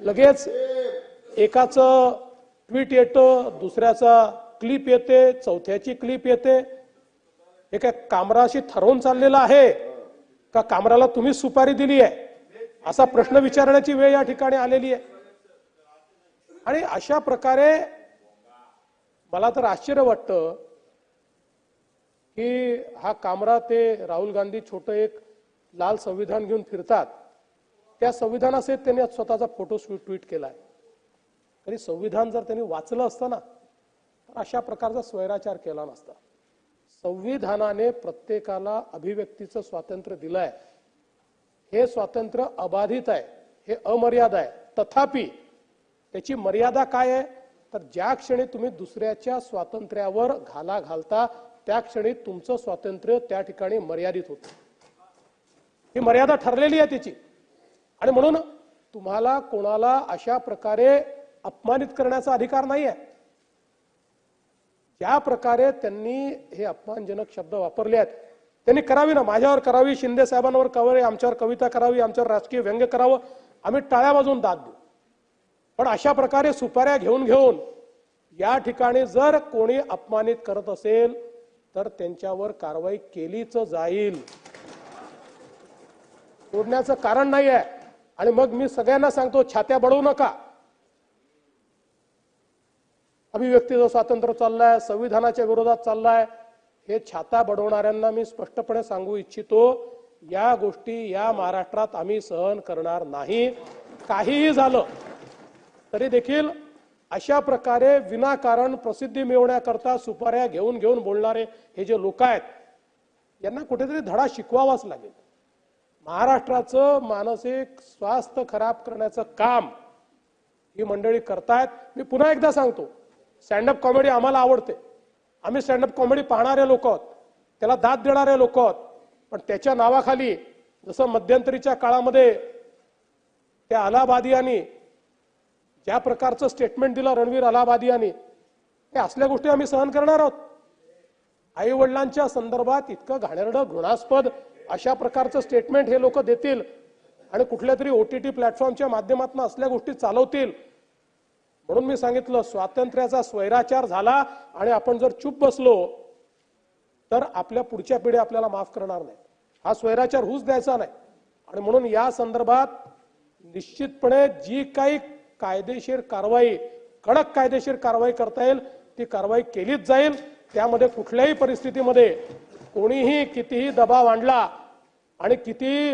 लगेच एकाचं ट्विट येतं दुसऱ्याचा क्लिप येते चौथ्याची क्लिप येते. हे काय कामराशी ठरवून चाललेलं आहे? का कामराला तुम्ही सुपारी दिली आहे? असा प्रश्न विचारण्याची वेळ या ठिकाणी आलेली आहे. आणि अशा प्रकारे मला तर आश्चर्य वाटतं की हा कामरा ते राहुल गांधी छोटं एक लाल संविधान घेऊन फिरतात. त्या संविधानासहित त्यांनी स्वतःचा फोटो ट्विट केलाय. तरी संविधान जर त्यांनी वाचलं असतं ना तर अशा प्रकारचा स्वैराचार केला नसता. संविधानाने प्रत्येकाला अभिव्यक्तीचं स्वातंत्र्य दिलंय. हे स्वातंत्र्य अबाधित आहे हे अमर्याद आहे. तथापि त्याची मर्यादा काय आहे? तर ज्या क्षणी तुम्ही दुसऱ्याच्या स्वातंत्र्यावर घाला घालता त्या क्षणी तुमचं स्वातंत्र्य त्या ठिकाणी मर्यादित होतं. ही मर्यादा ठरलेली आहे त्याची. आणि म्हणून तुम्हाला कोणाला अशा प्रकारे अपमानित करण्याचा अधिकार नाही आहे ज्या प्रकारे त्यांनी हे अपमानजनक शब्द वापरले आहेत त्यांनी करावी ना. माझ्यावर करावी शिंदे साहेबांवर करावी आमच्यावर कविता करावी आमच्यावर राजकीय व्यंग्य करावं आम्ही टाळ्या वाजवून दाद देऊ. पण अशा प्रकारे सुपाऱ्या घेऊन घेऊन या ठिकाणी जर कोणी अपमानित करत असेल तर त्यांच्यावर कारवाई केलीच जाईल. सोडण्याचं कारण नाही आहे आणि मग मी सगळ्यांना सांगतो छात्या बडवू नका. अभिव्यक्तीचं स्वातंत्र्य चाललंय संविधानाच्या विरोधात चाललाय हे छाता बडवणाऱ्यांना मी स्पष्टपणे सांगू इच्छितो या गोष्टी या महाराष्ट्रात आम्ही सहन करणार नाही. काहीही झालं तरी देखील अशा प्रकारे विनाकारण प्रसिद्धी मिळवण्याकरता सुपाऱ्या घेऊन घेऊन बोलणारे हे जे लोक आहेत यांना कुठेतरी धडा शिकवावाच लागेल. महाराष्ट्राचं मानसिक स्वास्थ्य खराब करण्याचं काम ही मंडळी करतायत. मी पुन्हा एकदा सांगतो स्टँडअप कॉमेडी आम्हाला आवडते. आम्ही स्टँडअप कॉमेडी पाहणारे लोक आहोत त्याला दाद देणारे लोक आहोत पण त्याच्या नावाखाली जसं मध्यंतरीच्या काळामध्ये त्या अलाहाबादियांनी ज्या प्रकारचं स्टेटमेंट दिलं रणवीर अलाहाबादियांनी हे असल्या गोष्टी आम्ही सहन करणार आहोत. आई वडिलांच्या संदर्भात इतकं घाणेरडं घृणास्पद अशा प्रकारचं स्टेटमेंट हे लोक देतील आणि कुठल्या तरी ओटीटी प्लॅटफॉर्मच्या माध्यमातून असल्या गोष्टी चालवतील. म्हणून मी सांगितलं स्वातंत्र्याचा स्वैराचार झाला आणि आपण जर चूप बसलो तर आपल्या पुढच्या पिढ्या आपल्याला माफ करणार नाही हा स्वैराचार होऊच द्यायचा नाही. आणि म्हणून या संदर्भात निश्चितपणे जी काही कायदेशीर कारवाई कडक कायदेशीर कारवाई करता येईल ती कारवाई केलीच जाईल. त्यामध्ये कुठल्याही परिस्थितीमध्ये कोणीही कितीही दबाव आणला आणि किती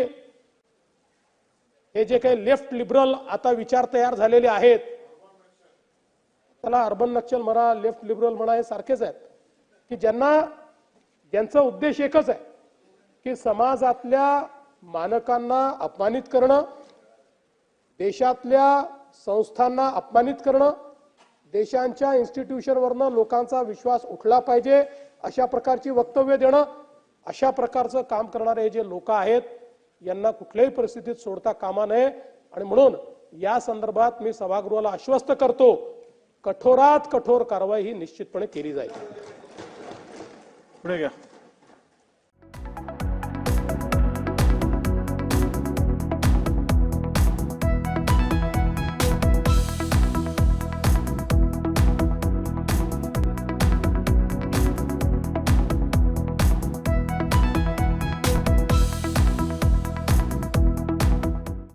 हे जे काही लेफ्ट लिबरल आता विचार तयार झालेले आहेत त्याला अर्बन नक्षल म्हणा लेफ्ट लिबरल म्हणा हे सारखेच आहेत. की ज्यांना ज्यांचा उद्देश एकच आहे की समाजातल्या मानकांना अपमानित करणं देशातल्या संस्थांना अपमानित करणं देशांच्या इन्स्टिट्यूशनवरनं लोकांचा विश्वास उठला पाहिजे अशा प्रकारची वक्तव्य देणं अशा प्रकारचं काम करणारे हे जे लोक आहेत यांना कुठल्याही परिस्थितीत सोडता कामा नये. आणि म्हणून या संदर्भात मी सभागृहाला आश्वस्त करतो कठोरात कठोर कारवाई ही निश्चितपणे केली जाईल. पुढे घ्या.